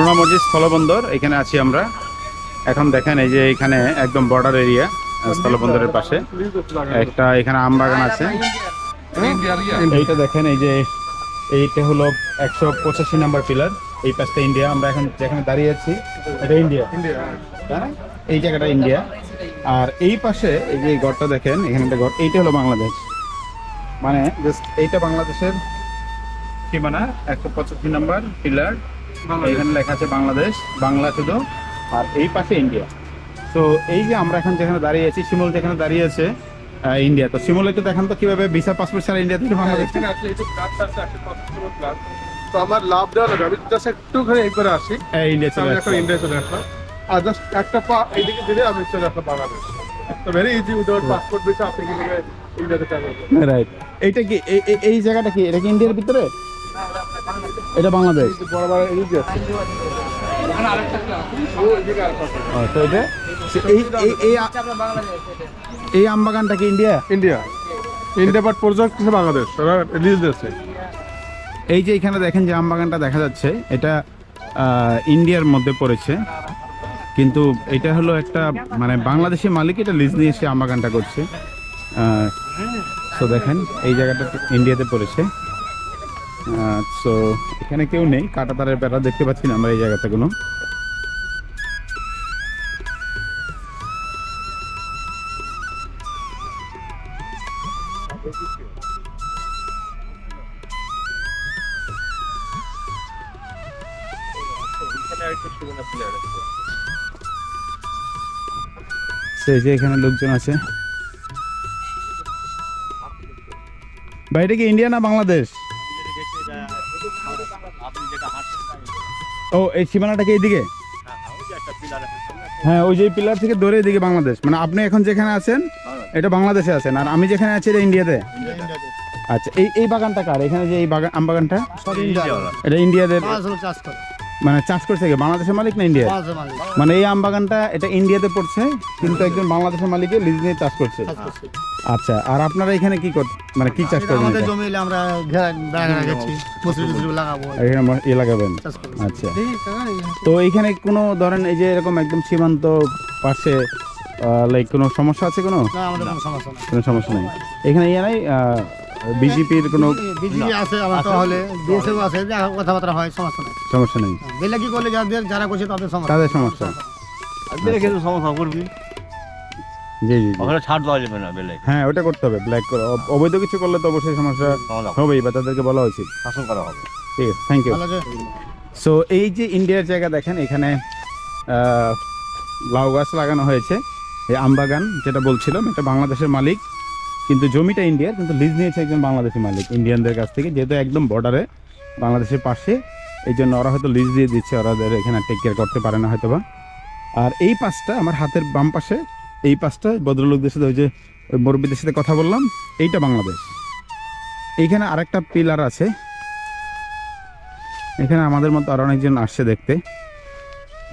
সোনামসজিদ স্থলবন্দর, এখানে আছি আমরা। এখন দেখেন এই যে এখানে একদম বর্ডার এরিয়া স্থলবন্দরের পাশে। একটা এখানে আম বাগান আছে। এইটা দেখেন এই যে এইটা হলো একশো পঁচাশি নাম্বার পিলার এই পাশটা ইন্ডিয়া আমরা এখন যেখানে দাঁড়িয়ে আছি, এটা ইন্ডিয়া এই জায়গাটা ইন্ডিয়া আর এই পাশে এই যে ঘরটা দেখেন, এখানে একটা ঘর, এইটা হলো বাংলাদেশ। মানে জাস্ট এইটা বাংলাদেশের সীমানা, একশো পঁচাশি নাম্বার পিলার এখানে লেখা আছে বাংলাদেশ বাংলা শুধু আর এই পাশে ইন্ডিয়া। তো এই যে আমরা এখন যেখানে দাঁড়িয়ে আছি শিমুল যেখানে দাঁড়িয়ে আছে ইন্ডিয়া। তো শিমুল একটু দেখান তো কীভাবে ভিসা পাসপোর্ট ছাড়া ইন্ডিয়া থেকে বাংলাদেশ ক্লাস তো আমার লাভ দেওয়া লাগবে। আমি জাস্ট একটুখানি আসি। হ্যাঁ, ইন্ডিয়া চলে এখন ইন্ডিয়া চলে আসলাম। আর জাস্ট একটা পা এইদিকে দিলে আমি চলে আসলাম বাংলাদেশ। তো very easy without passport visa আপনি ইন্ডিয়াতে ট্রাভেল রাইট এইটা কি এই জায়গাটা কি? এটা কি ইন্ডিয়ার ভিতরে? এটা বাংলাদেশ। এই এই এই আম বাগানটা কি India? India. India but project Bangladesh. এই যে এখানে দেখেন যে আম বাগানটা দেখা যাচ্ছে এটা ইন্ডিয়ার মধ্যে পড়েছে। কিন্তু এটা হলো একটা মানে বাংলাদেশি মালিক এটা লিজ নিয়ে এসে আম বাগানটা করছে তো দেখেন এই জায়গাটা ইন্ডিয়াতে পড়েছে। সো এখানে কেউ নেই, কাটাতারের বেড়া দেখতে পাচ্ছি না আমরা এই জায়গাতে কোনো সেই যে এখানে লোকজন আছে। ভাই কি ইন্ডিয়া না বাংলাদেশ? ও এই সীমানাটা কি এইদিকে? হ্যাঁ ওই যে পিলার থেকে ধরে এদিকে বাংলাদেশ। মানে আপনি এখন যেখানে আছেন এটা বাংলাদেশে আছেন। আর আমি যেখানে আছি এটা ইন্ডিয়াতে? আচ্ছা এই এই বাগানটা কার? এখানে যে এই বাগান আম বাগানটা? এটা ইন্ডিয়াদের করে। মানে চাষ করছে কি? বাংলাদেশের মালিক না ইন্ডিয়া মানে এই আম বাগানটা এটা ইন্ডিয়াতে পড়ছে কিন্তু একজন বাংলাদেশের মালিকে লিজ নিয়ে চাষ করছে। আচ্ছা আর আপনারা এখানে কি মানে কি চাষ করবেন আমাদের জমি আমরা ঘেরা বেড়া রেখেছি মুসুরি টুসুরি লাগাবো। এখানে ইয়ে লাগাবেন? আচ্ছা। তো এইখানে কোনো ধরেন এই যে এরকম একদম সীমান্ত পাশে লাইক কোনো সমস্যা আছে কোনো? কোনো সমস্যা নেই। কোনো সমস্যা নেই। এখানে ইয়ে নাই বিজেপির কোনো বিজেপি আছে আমার তো হলে বিএসএফ আছে যা কথাবার্তা হয় সমস্যা নেই। সমস্যা নেই। বেলাকি করলে যাদের যারা করছে তাদের সমস্যা। তাদের সমস্যা। সমস্যা করবি জি জি জি। ওখানে ছাড় দেওয়া যাবে না হ্যাঁ ওটা করতে হবে ব্ল্যাক করে। অবৈধ কিছু করলে তো অবশ্যই সমস্যা হবেই বা তাদেরকে বলা উচিত। শাসন করা হবে। ঠিক আছে থ্যাংক ইউ সো এই যে ইন্ডিয়ার জায়গা দেখেন এখানে লাউ গাছ লাগানো হয়েছে। এই আমবাগান যেটা বলছিলাম এটা বাংলাদেশের মালিক। কিন্তু জমিটা ইন্ডিয়ার কিন্তু লিজ নিয়েছে একজন বাংলাদেশি মালিক ইন্ডিয়ানদের কাছ থেকে, যেহেতু একদম বর্ডারে বাংলাদেশের পাশে, এই জন্য ওরা হয়তো লিজ দিয়ে দিচ্ছে ওরাদের এখানে টেক কেয়ার করতে পারে না হয়তো বা আর এই পাশটা আমার হাতের বাম পাশে, এই পাশটা ভদ্রলোকদের সাথে ওই যে ওই মুরব্বীদের সাথে কথা বললাম, এইটা বাংলাদেশ। এইখানে আরেকটা পিলার আছে। এখানে আমাদের মতো আরও অনেকজন আসছে দেখতে।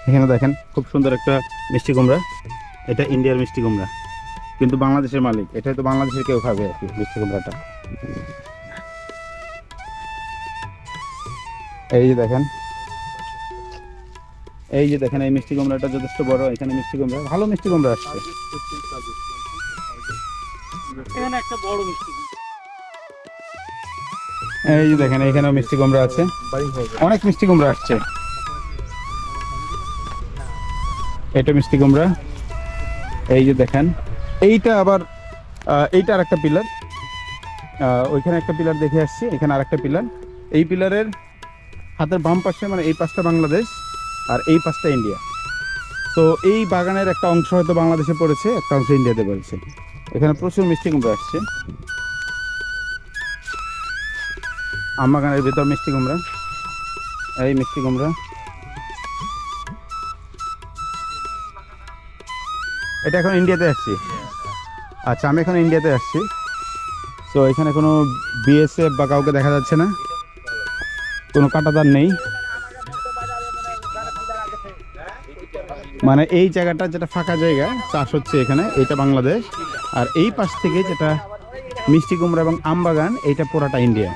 এখানে দেখেন, খুব সুন্দর একটা মিষ্টি কুমড়া। এটা ইন্ডিয়ার মিষ্টি কুমড়া। কিন্তু বাংলাদেশের মালিক এটা তো বাংলাদেশের কেউ খাবে আর কি মিষ্টি কুমড়াটা। এই যে দেখেন এই যে দেখেন এই মিষ্টি কুমড়াটা যথেষ্ট বড় এখানে মিষ্টি কুমড়া ভালো মিষ্টি কুমড়া আসছে। এই যে দেখেন এখানেও মিষ্টি কুমড়া আছে। অনেক মিষ্টি কুমড়া আসছে। এটা মিষ্টি কুমড়া। এই যে দেখেন এইটা আবার এইটা আর একটা পিলার ওইখানে একটা পিলার দেখে আসছি, এখানে আর একটা পিলার এই পিলারের হাতের বাম পাশে মানে এই পাশটা বাংলাদেশ আর এই পাশটা ইন্ডিয়া। তো এই বাগানের একটা অংশ হয়তো বাংলাদেশে পড়েছে, একটা অংশ ইন্ডিয়াতে পড়েছে। এখানে প্রচুর মিষ্টি কুমড়া আসছে। আম বাগানের ভেতর মিষ্টি কুমড়া। এই মিষ্টি কুমড়া। এটা এখন ইন্ডিয়াতে আসছি। আচ্ছা আমি এখন ইন্ডিয়াতে আসছি। তো এখানে কোনো বিএসএফ বা কাউকে দেখা যাচ্ছে না? কোনো কাটাতার নেই? মানে এই জায়গাটা যেটা ফাঁকা জায়গা, চাষ হচ্ছে এখানে, এটা বাংলাদেশ। আর এই পাশ থেকে যেটা মিষ্টি কুমড়া এবং আম বাগান, এইটা পুরাটা ইন্ডিয়া।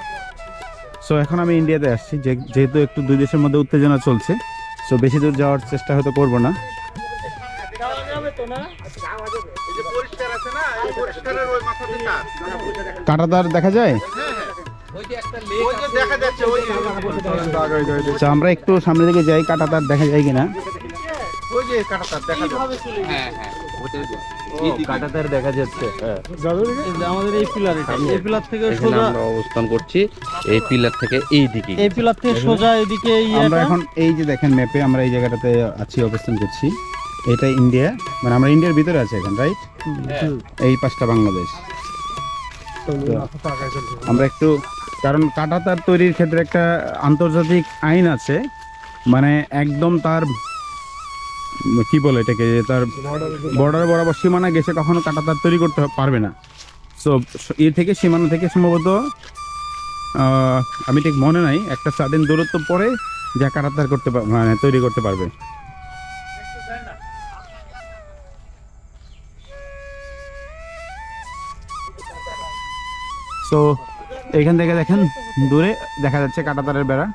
সো এখন আমি ইন্ডিয়াতে আসছি, যে যেহেতু একটু দুই দেশের মধ্যে উত্তেজনা চলছে। তো বেশি দূর যাওয়ার চেষ্টা হয়তো করব না। কাঁটাতার দেখা যায়? আমরা একটু সামনে দিকে যাই কাঁটাদার দেখা যায় কিনা? কাটাতার দেখা যাচ্ছে হ্যাঁ। আমাদের এই পিলার এই পিলার থেকে সোজা আমরা অবস্থান করছি এই পিলার থেকে এই দিকে এই পিলার থেকে সোজা এদিকে আমরা এখন এই যে দেখেন ম্যাপে আমরা এই জায়গাটাতে আছি অবস্থান করছি। এটা ইন্ডিয়া মানে আমরা ইন্ডিয়ার ভিতরে আছি এখন রাইট এই পাঁচটা বাংলাদেশ। আমরা একটু কারণ কাঁটাতার তৈরির ক্ষেত্রে একটা আন্তর্জাতিক আইন আছে মানে একদম তার কি বলে এটাকে যে তার বর্ডার বরাবর সীমানা গেছে কখনো কাটা তার তৈরি করতে পারবে না। সো এ থেকে সীমানা থেকে সম্ভবত আমি ঠিক মনে নাই একটা সার্টেন দূরত্ব পরে যা কাটা তার করতে মানে তৈরি করতে পারবে। সো এখান থেকে দেখেন, দূরে দেখা যাচ্ছে কাটাতারের বেড়া।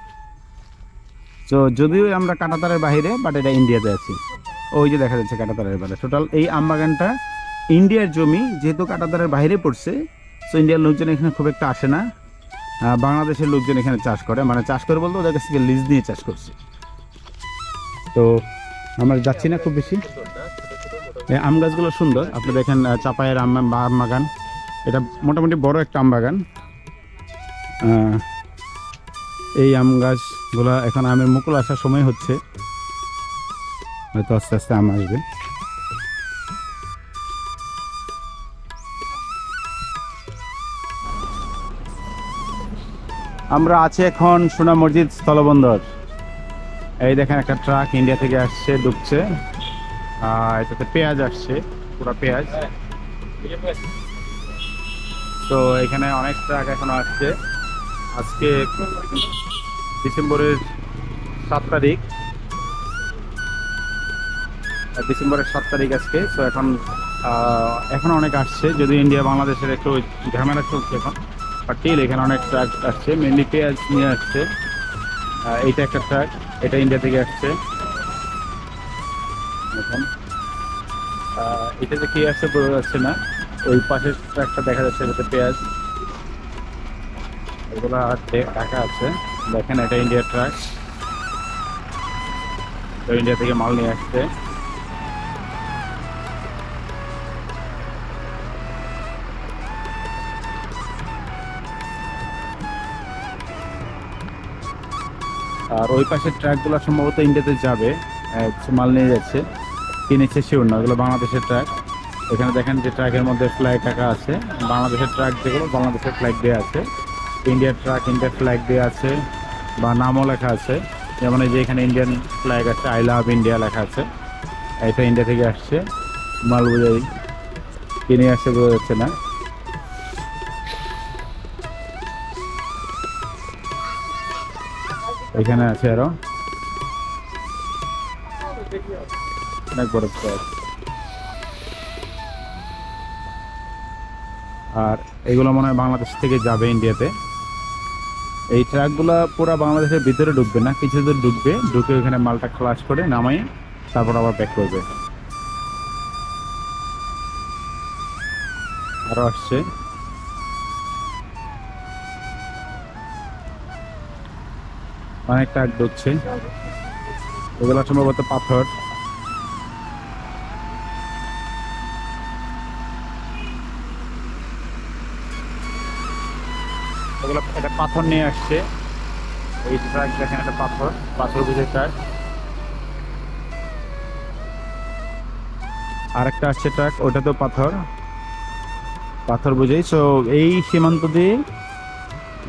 তো যদিও আমরা কাটাতারের বাইরে বাট এটা ইন্ডিয়াতে আছি। ওই যে দেখা যাচ্ছে কাটাতারের বেড়া। টোটাল এই আমবাগানটা ইন্ডিয়ার জমি, যেহেতু কাটাতারের বাইরে পড়ছে তো ইন্ডিয়ার লোকজন এখানে খুব একটা আসে না। বাংলাদেশের লোকজন এখানে চাষ করে। মানে চাষ করে বলতে ওদের কাছ থেকে লিজ নিয়ে চাষ করছে। তো, আমরা যাচ্ছি না খুব বেশি। আম গাছগুলো সুন্দর। আপনি দেখেন চাপায়ের আম বাগান। এটা মোটামুটি বড় একটা আম বাগান। এই আম গাছগুলো এখন আমের মুকুল আসার সময় হচ্ছে। হয়তো আস্তে আস্তে আম আসবে। আমরা আছি এখন সোনা মসজিদ স্থলবন্দর। এই দেখেন একটা ট্রাক ইন্ডিয়া থেকে আসছে আর এটাতে পেঁয়াজ আসছে, পুরো পেঁয়াজ। তো এখানে অনেক ট্রাক এখনও আসছে। আজকে ডিসেম্বরের সাত তারিখ। ডিসেম্বরের সাত তারিখ আজকে তো এখন এখন অনেক আসছে। যদি ইন্ডিয়া বাংলাদেশের একটু ঝামেলা চলছে এখন বাট টিল এখানে অনেক ট্রাক আসছে। মেনলি পেঁয়াজ নিয়ে আসছে। এইটা একটা ট্রাক এটা ইন্ডিয়া থেকে আসছে। আহ, এটা যে কি আসছে বোঝা যাচ্ছে না। ওই পাশের ট্রাকটা দেখা যাচ্ছে এটাতে পেঁয়াজ। এগুলা টাকা আছে। দেখেন এটা ইন্ডিয়ার ট্রাক তো ইন্ডিয়া থেকে মাল নিয়ে আসছে। আর ওই পাশের ট্রাকগুলো সম্ভবত ইন্ডিয়াতে যাবে। মাল নিয়ে যাচ্ছে। কিনেছে শিওর না, ওগুলো বাংলাদেশের ট্রাক। এখানে দেখেন যে ট্রাকের মধ্যে ফ্ল্যাগ টাকা আছে। বাংলাদেশের ট্রাক যেগুলো, বাংলাদেশের ফ্ল্যাগ দেওয়া আছে। ইন্ডিয়ার ট্রাক ইন্ডিয়ার ফ্ল্যাগ দেওয়া আছে বা নামও লেখা আছে। যেমন এই যে এখানে ইন্ডিয়ান ফ্ল্যাগ আছে আই লাভ ইন্ডিয়া লেখা আছে। এটা ইন্ডিয়া থেকে আসছে। মাল বোঝাই কিনে আসছে বোঝা যাচ্ছে না। এখানে আছে আরও। অনেক বড় আর এগুলো মনে হয় বাংলাদেশ থেকে যাবে ইন্ডিয়াতে। এই ট্রাকগুলো পুরো বাংলাদেশের ভিতরে ঢুকবে না, কিছু দূর ঢুকবে ঢুকে ওখানে মালটা ক্লাস করে নামাই তারপর আবার প্যাক করবে। আরও আসছে। অনেক ট্রাক ঢুকছে এগুলো সম্ভবত পাথর। ওগুলো একটা পাথর নিয়ে আসছে। এই ট্রাক দেখেন একটা পাথর পাথর বুঝে ট্রাক আরেকটা আসছে ট্রাক ওটা তো পাথর। পাথর বুঝেই। সো এই সীমান্ত দিয়ে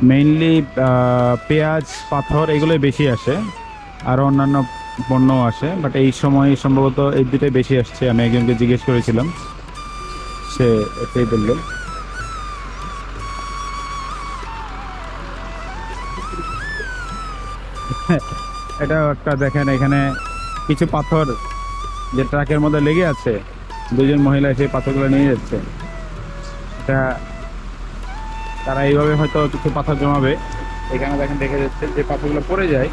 মেইনলি পেঁয়াজ, পাথর এগুলোই বেশি আসে। আর অন্যান্য পণ্য আসে বাট এই সময় সম্ভবত এই দুটাই বেশি আসছে। আমি একজনকে জিজ্ঞেস করেছিলাম, সে এটাই বলল। এটা একটা দেখেন, এখানে কিছু পাথর যে ট্রাকের মধ্যে লেগে আছে, দুজন মহিলা সেই পাথরগুলো নিয়ে যাচ্ছে। এটা তারা এইভাবে হয়তো কিছু পাথর জমাবে। এখানে দেখেন, দেখে যাচ্ছে যে পাথরগুলো পড়ে যায়,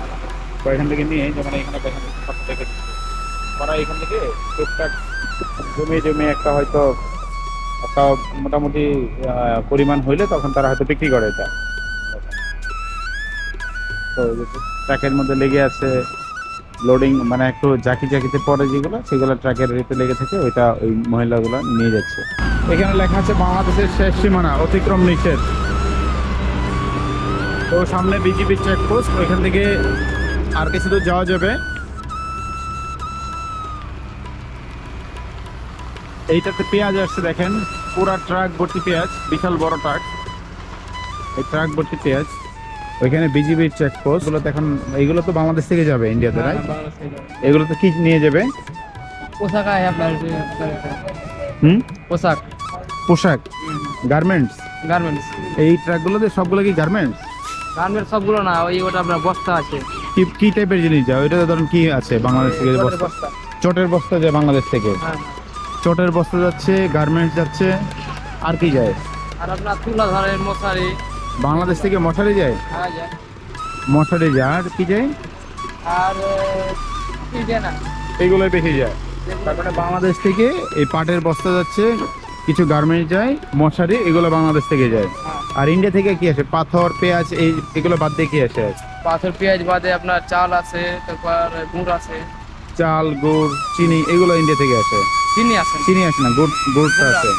তো এখান থেকে নিয়ে যেমন এখানে দেখেন সব থেকে ওরা এখান থেকে টুকটাক জমিয়ে জমিয়ে একটা হয়তো একটা মোটামুটি পরিমাণ হইলে তখন তারা হয়তো বিক্রি করে এটা। তো ট্রাকের মধ্যে লেগে আছে লোডিং মানে একটু জাকি জাকিতে পড়ে যেগুলো, সেগুলো ট্রাকের রেতে লেগে থাকে, ওইটা ওই মহিলাগুলো নিয়ে যাচ্ছে। এখানে লেখা আছে বাংলাদেশের শেষ সীমানা, অতিক্রম নিষেধ। তো সামনে বিজিবি চেকপোস্ট ওইখান থেকে আর কিছু দূর যাওয়া যাবে। এইটাতে পেঁয়াজ আসছে, দেখেন। পুরা ট্রাক ভর্তি পেঁয়াজ, বিশাল বড় ট্রাক। এই ট্রাক ভর্তি পেঁয়াজ। ওইখানে বিজিবির চেকপোস্ট এগুলো তো এখন এইগুলো তো বাংলাদেশ থেকে যাবে ইন্ডিয়াতে রাইট এগুলো তো কি নিয়ে যাবে? পোশাক আছে আপনার হুম? পোশাক। পোশাক? গার্মেন্টস গার্মেন্টস এই ট্রাকগুলোতে সবগুলো কি গার্মেন্টস গার্মেন্টস সবগুলো না ওই ওটা আপনার বস্তা আছে। কি কি টাইপের জিনিস যায় ওইটাতে ধরুন কি আছে বাংলাদেশ থেকে বস্তা? বস্তা। চটের বস্তা যায় বাংলাদেশ থেকে? হ্যাঁ চটের বস্তা যাচ্ছে গার্মেন্টস যাচ্ছে আর কি যায়? আর আপনার তুলা ধরেন মশারি বাংলাদেশ থেকে মশারি যায়? হ্যাঁ যায়। মশারি যায়। আর কি যায়? আর কি যায় না? এইগুলোই বেশি যায়। তারপরে বাংলাদেশ থেকে এই পাটের বস্তা যাচ্ছে কিছু গার্মেন্টস যায় মশারি এগুলো বাংলাদেশ থেকে যায়। আর ইন্ডিয়া থেকে কি আসে? পাথর পেঁয়াজ এই এগুলো বাদ দিয়ে কি আসে? পাথর পেঁয়াজ বাদে আপনার চাল আছে তারপর গুড় আছে। চাল গুড় চিনি এগুলো ইন্ডিয়া থেকে আসে। চিনি আছে। চিনি আসে না গুড় গুড়টা আছে।